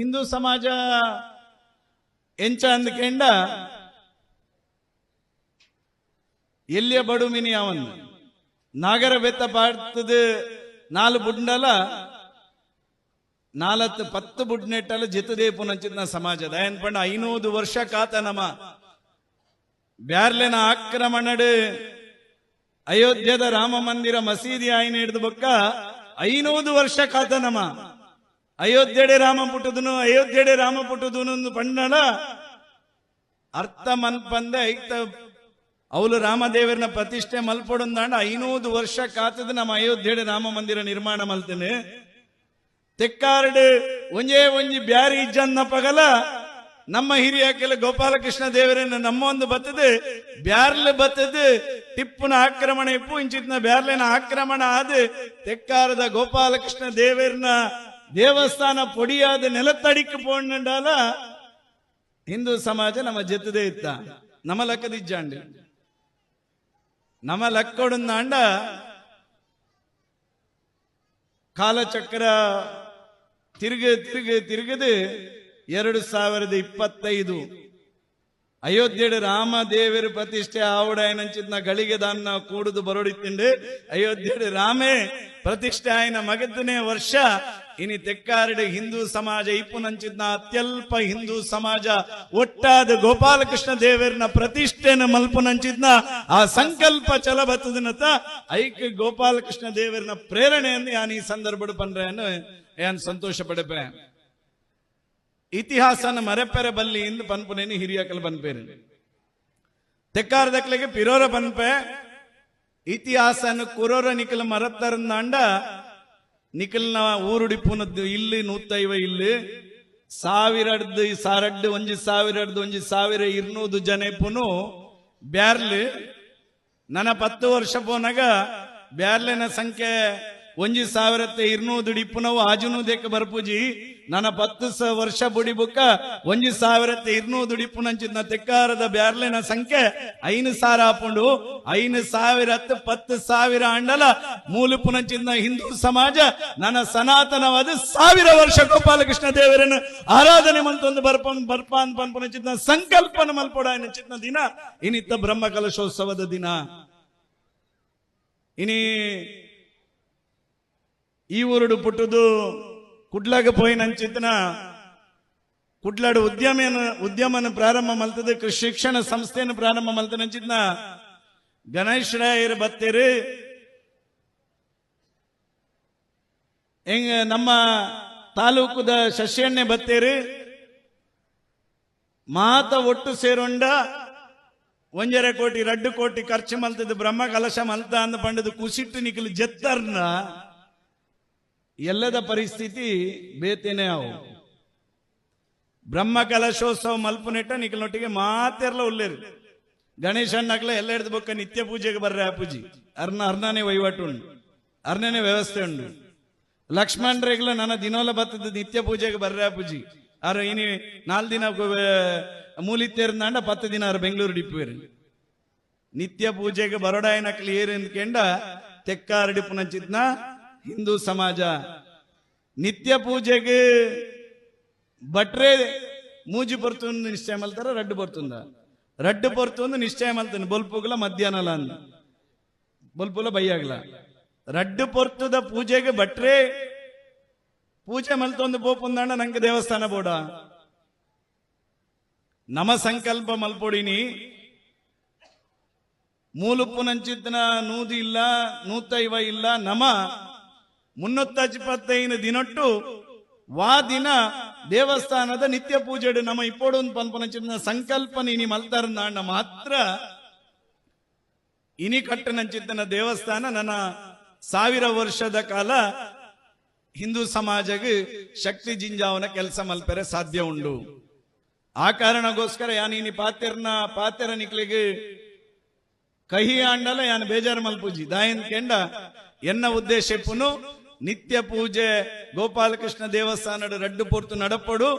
ಹಿಂದೂ ಸಮಾಜ ಎಂಚ ಅಂದ್ಕೆಂಡ ಎಲ್ಲಿಯ ಬಡುಮಿನಿ ಅವನ್? ನಾಗರ ಬೆತ್ತ ಪಾಡ್ತದ ನಾಲ್ಕು ಬುಡ್ನಲ, ನಾಲತ್ತು ಪತ್ತು ಬುಡ್ನೆಟ್ಟಲು ನಂಚಿದ್ನ ಸಮಾಜದ. ಏನ್ ಪಂಡ, ಐನೂದು ವರ್ಷ ಕಾತ ನಮ ಬ್ಯಾರ್ಲೆನ ಆಕ್ರಮಣಡು ಅಯೋಧ್ಯದ ರಾಮ ಮಂದಿರ ಮಸೀದಿ ಆಯ್ನ ಹಿಡಿದು ಬೊಕ್ಕ ಐನೂದು ವರ್ಷ ಕಾತ ನಮ ಅಯೋಧ್ಯೆಡೆ ರಾಮ ಪುಟ್ಟದನು, ಅಯೋಧ್ಯೆಡೆ ರಾಮ ಪುಟ್ಟದನು ಪಂಡಳ ಅರ್ಥ ಮನ್ಪಂದ ಐತ ಅವಳು ರಾಮದೇವರನ ಪ್ರತಿಷ್ಠೆ ಮಲ್ಪೊಡಂದಾಂಡ ಐನೂದು ವರ್ಷ ಕಾತದ ನಮ್ಮ ಅಯೋಧ್ಯೆಡೆ ರಾಮ ಮಂದಿರ ನಿರ್ಮಾಣ ಮಲ್ತೇನೆ. ತೆಕ್ಕಾರ್ಡ್, ಒಂಜೇ ಒಂಜಿ ಬ್ಯಾರಿ ಇಜ್ಜನ್ನ ಪಗಲ ನಮ್ಮ ಹಿರಿಯ ಕೆಲ ಗೋಪಾಲಕೃಷ್ಣ ದೇವರನ್ನ ನಮ್ಮ ಒಂದು ಬತ್ತದೆ, ಬ್ಯಾರ್ಲೆ ಬತ್ತದೆ, ಟಿಪ್ಪುನ ಆಕ್ರಮಣ ಇಪ್ಪು, ಇಂಚಿತ್ನ ಬ್ಯಾರ್ಲೆನ ಆಕ್ರಮಣ ಆದ, ತೆಕ್ಕಾರದ ಗೋಪಾಲಕೃಷ್ಣ ದೇವರನ ದೇವಸ್ಥಾನ ಪೊಡಿಯಾದ ನೆಲತ್ತಡಿಕ್ಕೆ ಪೋಂಡಾಲ ಹಿಂದೂ ಸಮಾಜ ನಮ್ಮ ಜತದೇ ಇತ್ತ. ನಮ್ಮ ಲೆಕ್ಕದಿಜ್ಜಾಂಡಿ ನಮ್ಮ ಲೆಕ್ಕೊಡಂದಾಂಡ ಕಾಲಚಕ್ರ ತಿರುಗ ತಿರುಗ ತಿರುಗದು ಎರಡು ಸಾವಿರದ ಇಪ್ಪತ್ತೈದು. ಅಯೋಧ್ಯೆಡು ರಾಮದೇವರ ಪ್ರತಿಷ್ಠೆ ಆವಡಾಯನಂಚಿದ್ನ ಗಳಿಗೆ ದಾನ್ನ ಕೂಡುದು ಬರೋಡಿತ್ತಿಂಡು, ಅಯೋಧ್ಯೆಡು ರಾಮೇ ಪ್ರತಿಷ್ಠೆ ಆಯ್ನ ಮಗದನೇ ವರ್ಷ ಇನಿ ತೆಕ್ಕಾರಡೆ ಹಿಂದೂ ಸಮಾಜ ಇಪ್ಪುನಂಚಿದ್ನ ಅತ್ಯಲ್ಪ ಹಿಂದೂ ಸಮಾಜ, ಒಟ್ಟಾದ ಗೋಪಾಲಕೃಷ್ಣ ದೇವರನ್ನ ಪ್ರತಿಷ್ಠೆನ ಮಲ್ಪುನಂಚಿದ್ನ ಆ ಸಂಕಲ್ಪ ಚಲ ಐಕ್ಯ ಐಕ್ ಗೋಪಾಲಕೃಷ್ಣ ದೇವರನ ಪ್ರೇರಣೆಯನ್ನು ಯಾನ್ ಈ ಸಂದರ್ಭ ಪಂಡ್ರೆ ಯಾನ್ ಸಂತೋಷ ಪಡಪೆ. ಇತಿಹಾಸನ ಮರೆಪೆರೆ ಬಲ್ಲಿ ಇಂದು ಪನ್ಪುನೇನು ಹಿರಿಯಕಲ್ ತೆಕ್ಕಾರ ತೆಕ್ಕಾರದಕ್ಲೆಗೆ ಪಿರೋರ ಬನ್ಪೆ, ಇತಿಹಾಸನ ಕುರೋರ ನಿಖಲ್ ಮರತ್ತರಂದಾಂಡ ನಿಖಲ್ನ ಊರುಡಿಪುನದ್ದು ಇಲ್ಲಿ ನೂತೈವ ಇಲ್ಲಿ. ಸಾವಿರಡ್ದು ಸಾರಡ್ಡು ಒಂಜಿ ಸಾವಿರಡ್ದು ಒಂಜಿ ಸಾವಿರ ಇರ್ನೂದು ಜನ ಪುನು ಬ್ಯಾರ್ಲಿ. ನನ್ನ ಪತ್ತು ವರ್ಷ ಪೋನಾಗ ಬ್ಯಾರ್ಲಿನ ಸಂಖ್ಯೆ ಒಂಜಿ ಸಾವಿರತ್ತೆ ಇರ್ನೂದು ಡಿಪ್ಪುನವು ಆಜುನು ದೇಕ ಬರ್ಪುಜಿ. ನನ್ನ ಪತ್ತು ವರ್ಷ ಬುಡಿ ಬುಕ್ಕ ಒಂಜಿ ಸಾವಿರತ್ತೆ ಇರ್ನೂದು ಡಿಪ್ಪುನಂಚಿದ್ನ ತೆಕ್ಕಾರದ ಬ್ಯಾರ್ಲೆನ ಸಂಖ್ಯೆ ಐನು ಸಾವಿರ ಹಾಪುಂಡು ಐನು ಸಾವಿರ ಪತ್ತು ಸಾವಿರ ಅಂಡಲ ಮೂಲಪುನಂಚಿದ್ನ ಹಿಂದೂ ಸಮಾಜ. ನನ್ನ ಸನಾತನವಾದ ಸಾವಿರ ವರ್ಷ ಗೋಪಾಲಕೃಷ್ಣ ದೇವರನ್ನು ಆರಾಧನೆ ಮಂತೊಂದು ಬರ್ಪನ್ ಬರ್ಪಾನ್ ಪನ್ಪುನಂಚಿದ್ನ ಸಂಕಲ್ಪನ ಮಲ್ಪಡ ಚಿತ್ನ ದಿನ. ಇನ್ನಿತ್ತ ಬ್ರಹ್ಮ ಕಲಶೋತ್ಸವದ ದಿನ. ಇನಿ ಈ ಊರುಡು ಪುಟ್ಟುದು ಕುಡ್ಲಾಗ ಪೋಯಿನಂಚಿತ್ನ ಕುಡ್ಲಾಡು ಉದ್ಯಮ ಉದ್ಯಮನ ಪ್ರಾರಂಭ ಮಲ್ತದ, ಕೃಷಿ ಶಿಕ್ಷಣ ಸಂಸ್ಥೆಯನ್ನು ಪ್ರಾರಂಭ ಮಲ್ತನಂಚಿತ್ನ ಗಣೇಶ್ ರಾಯರು ಬತ್ತೇರಿ. ನಮ್ಮ ತಾಲೂಕುದ ಶಶಿಯಣ್ಣೆ ಬತ್ತೇರಿ. ಮಾತ ಒಟ್ಟು ಸೇರೊಂಡ ಒಂಜರೆ ಕೋಟಿ, ರಡ್ಡು ಕೋಟಿ ಖರ್ಚು ಮಲ್ತದ ಬ್ರಹ್ಮ ಕಲಶ ಮಲ್ತ ಅಂದ ಪಂಡದು, ಕುಸಿಟ್ಟು ನಿಖಲು ಜತ್ತರ್ನ. ಎಲ್ಲದ ಪರಿಸ್ಥಿತಿ ಬೇತೇನೆ ಅವು. ಬ್ರಹ್ಮ ಕಲಶೋತ್ಸವ ಮಲ್ಪನೆಟ್ಟ ನಿಖಲ್ನೊಟ್ಟಿಗೆ ಮಾತೆರ್ಲ ಉಲ್ಲೇರು. ಗಣೇಶಣ್ಣಕ್ಲ ಎಲ್ಲ ಹಿಡಿದು ನಿತ್ಯ ಪೂಜೆಗೆ ಬರ್ರೆ ಆ ಪೂಜಿ. ಅರ್ನ ಅರ್ನನೇ ವಹಿವಾಟು ಉಂಡು. ಅರ್ನನೇ ವ್ಯವಸ್ಥೆ ಉಂಡು. ಲಕ್ಷ್ಮಣ್ ರೇಗ್ಲ ನನ್ನ ದಿನೋಲ ಬತ್ತದ ನಿತ್ಯ ಪೂಜೆಗೆ ಬರ್ರೆ ಆ ಪೂಜಿ. ಅರ ಇನಿ ನಾಲ್ ದಿನ ಮೂಲಿತ್ತೇರ್ನಾಂಡ ಪತ್ತು ದಿನ ಅವ್ರು ಬೆಂಗಳೂರು ಡಿಪ್ಪುವೇರು ನಿತ್ಯ ಪೂಜೆಗೆ ಬರೋಡಾಯನಕ್ಲಿ ಏರು ಎಂದ್ಕೆಂಡ ತೆಕ್ಕಾರಡಿಪು ನಂಚಿದ್ನ ಹಿಂದೂ ಸಮಾಜ, ನಿತ್ಯ ಪೂಜೆಗೆ ಬಟ್ರೆ ಮೂಜಿ ಬರ್ತುಂದು ನಿಶ್ಚಯ ಮಲ್ತಾರ, ರಡ್ಡು ಬರ್ತುಂದ ರಡ್ಡು ಬರ್ತುಂದು ನಿಶ್ಚಯ ಮಲ್ತಾನೆ ಬೊಲ್ಪುಗಲ ಮಧ್ಯಾಹ್ನಲ ಅಂದ. ಬಲ್ಪುಲ ಬೈಯಾಗ್ಲ ರಡ್ಡು ಪೊರ್ತುದ ಪೂಜೆಗೆ ಬಟ್ರೆ ಪೂಜೆ ಮಲ್ತೊಂದು ಪೋಪುಂದಾಂಡ ನಂಗೆ ದೇವಸ್ಥಾನ ಬೋಡ. ನಮ ಸಂಕಲ್ಪ ಮಲ್ಪೊಡಿನಿ. ಮೂಲುಪ್ಪುನಂಚಿತ್ತನ ನೂದಿ ಇಲ್ಲ, ನೂತೈವ ಇಲ್ಲ, ನಮ ಮುನ್ನೂತ್ತೈದು ದಿನಟ್ಟು ವಾ ದಿನ ದೇವಸ್ಥಾನದ ನಿತ್ಯ ಪೂಜೆಡು ನಮ್ಮ ಇಪ್ಪೊಡು ಪನ್ಪನ ಚಿನ್ನ ನೀನಿ ಮಲ್ತಾರಂದಾಂಡ ಮಾತ್ರ. ಇನಿ ಕಟ್ಟನಂಚಿತ್ತನ ದೇವಸ್ಥಾನ ನನ್ನ ಸಾವಿರ ವರ್ಷದ ಕಾಲ ಹಿಂದೂ ಸಮಾಜಗೆ ಶಕ್ತಿ ಜಿಂಜಾವನ ಕೆಲಸ ಮಲ್ಪರೆ ಸಾಧ್ಯ ಉಂಡು. ಆ ಕಾರಣಗೋಸ್ಕರ ಯಾನೀನಿ ಪಾತೆರ್ನ ಪಾತೆರ ನಿಕ್ಲಿಗೆ ಕಹಿ ಆಂಡಲ ಯಾನ್ ಬೇಜಾರು ಮಲ್ಪೂಜಿ ದಾಯನ್ ಕೆಂಡ ಎನ್ನ ಉದ್ದೇಶ ನಿತ್ಯ ಪೂಜೆ, ಗೋಪಾಲಕೃಷ್ಣ ದೇವಸ್ಥಾನದ ರಡ್ಡು ಪೊರ್ತು ನಡಪಡು.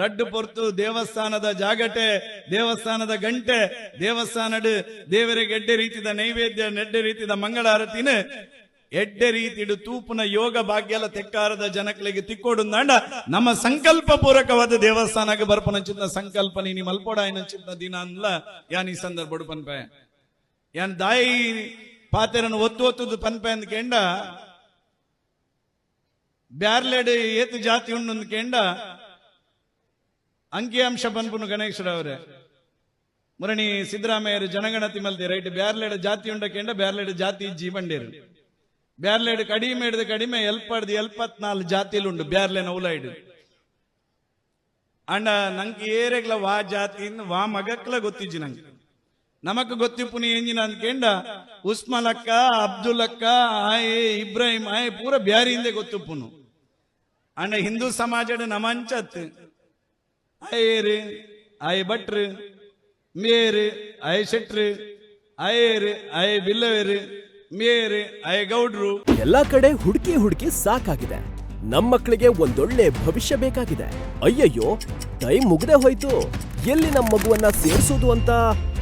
ರಡ್ಡು ಪೊರ್ತು ದೇವಸ್ಥಾನದ ಜಾಗಟೆ, ದೇವಸ್ಥಾನದ ಗಂಟೆ, ದೇವಸ್ಥಾನದ ದೇವರಿಗೆ ಎಡ್ಡೆ ರೀತಿದ ನೈವೇದ್ಯ ನೆಡ್ಡೆ ರೀತಿದ ಮಂಗಳಾರತಿನ. ಎಡ್ಡೆ ರೀತಿಡು ತೂಪುನ ಯೋಗ ಭಾಗ್ಯಲ ತೆಕ್ಕಾರದ ಜನಕಲಿಗೆ ತಿಕ್ಕೋಡುಂದಾಂಡ ನಮ್ಮ ಸಂಕಲ್ಪ ಪೂರಕವಾದ ದೇವಸ್ಥಾನಕ್ಕೆ ಬರ್ಪನಂಚಿನ ಸಂಕಲ್ಪ ನೀನು ಮಲ್ಪೋಡ ಏನಂಚಿನ ದಿನ ಅನ್ಲ ಯಾನ್ ಈ ಸಂದರ್ಭ ಪನ್ಪೆ. ಯಾನ್ ದಾಯಿ ಪಾತೆರನ್ನು ಒತ್ತು ಒತ್ತುದು ಪನ್ಪೆ ಅಂದ್ ಕೇಂಡ ಬ್ಯಾರ್ಲೆಡ್ ಏತು ಜಾತಿ ಉಂಡು ಕೆಂಡ, ಅಂಕಿಅಂಶ ಪನ್ಪುನು ಗಣೇಶ್ವರವ್ರೆ ಮುರಣಿ ಸಿದ್ದರಾಮಯ್ಯರು ಜನಗಣತಿ ಮಲ್ದಿ ರೈಟ್, ಬ್ಯಾರ್ಲೆಡ್ ಜಾತಿ ಉಂಡ ಕೇಂಡ, ಬ್ಯಾರ್ಲೆಡ್ ಜಾತಿ ಇಜ್ಜಿ ಬಂಡೇರು ಬ್ಯಾರ್ಲೆಡ್ ಕಡಿಮೆ ಹಿಡಿದು ಕಡಿಮೆ, ಎಲ್ಪಡ್ದು ಎಲ್ಪತ್ನಾಲ್ಕು ಜಾತಿಲುಂಡು ಬ್ಯಾರ್ಲೆನ ಉಲೈಡ್ ಅಂಡ ನಂಗೆ ಏರೆಗ್ಲ ವಾ ಜಾತಿ ವಾ ಮಗಕ್ಲ ಗೊತ್ತಿಜ್ಜಿ ನಂಗೆ. ನಮಕ್ ಗೊತ್ತಿಪ್ಪುನಿ ಎಂಜಿನ ಅಕ್ಕ ಅಬ್ದುಲ್ ಅಕ್ಕ ಆಯ್ ಇಬ್ರಾಹಿಂ, ಆಯ್ ಪೂರ ಬ್ಯಾರಿಯಿಂದೆ ಗೊತ್ತಿಪ್ಪುನು. ಅಂಡ ಹಿಂದೂ ಸಮಾಜದ ನಮಂಚತ್. ಆಯೇರು ಅಯ್ ಭಟ್ರು ಮೇರು ಅಯ್ ಶೆಟ್ರು ಆಯೇರು ಅಯ್ ಬಿಲ್ಲವೇರು ಮೇರು ಅಯ್ ಗೌಡ್ರು ಎಲ್ಲಾ ಕಡೆ ಹುಡುಕಿ ಹುಡುಕಿ ಸಾಕಾಗಿದೆ. ನಮ್ಮ ಮಕ್ಕಳಿಗೆ ಒಂದೊಳ್ಳೆ ಭವಿಷ್ಯ ಬೇಕಾಗಿದೆ. ಅಯ್ಯಯ್ಯೋ ಟೈಮ್ ಮುಗ್ದೆ ಹೋಯ್ತು. ಎಲ್ಲಿ ನಮ್ಮ ಮಗುವನ್ನ ಸೇರಿಸೋದು ಅಂತ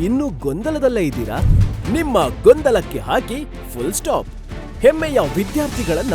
ಇನ್ನೂ ಗೊಂದಲದಲ್ಲೇ ಇದ್ದೀರಾ? ನಿಮ್ಮ ಗೊಂದಲಕ್ಕೆ ಹಾಕಿ ಫುಲ್ ಸ್ಟಾಪ್ ಹೆಮ್ಮೆಯ ವಿದ್ಯಾರ್ಥಿಗಳನ್ನ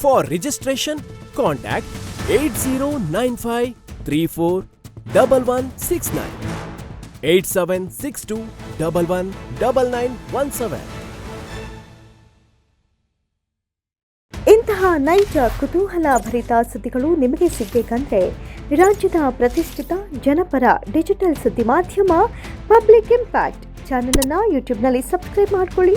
For registration contact eight zero nine five three four double one six nine eight seven six two double one double nine one seven ಇಂತಹ ನೈಜ ಕುತೂಹಲ ಭರಿತ ಸುದ್ದಿಗಳು ನಿಮಗೆ ಸಿಗಬೇಕಂದ್ರೆ ರಾಜ್ಯದ ಪ್ರತಿಷ್ಠಿತ ಜನಪರ ಡಿಜಿಟಲ್ ಸುದ್ದಿ ಮಾಧ್ಯಮ ಪಬ್ಲಿಕ್ ಇಂಪ್ಯಾಕ್ಟ್ ಚಾನೆಲ್ ಅನ್ನ ಯೂಟ್ಯೂಬ್ನಲ್ಲಿ ಸಬ್ಸ್ಕ್ರೈಬ್ ಮಾಡ್ಕೊಳ್ಳಿ.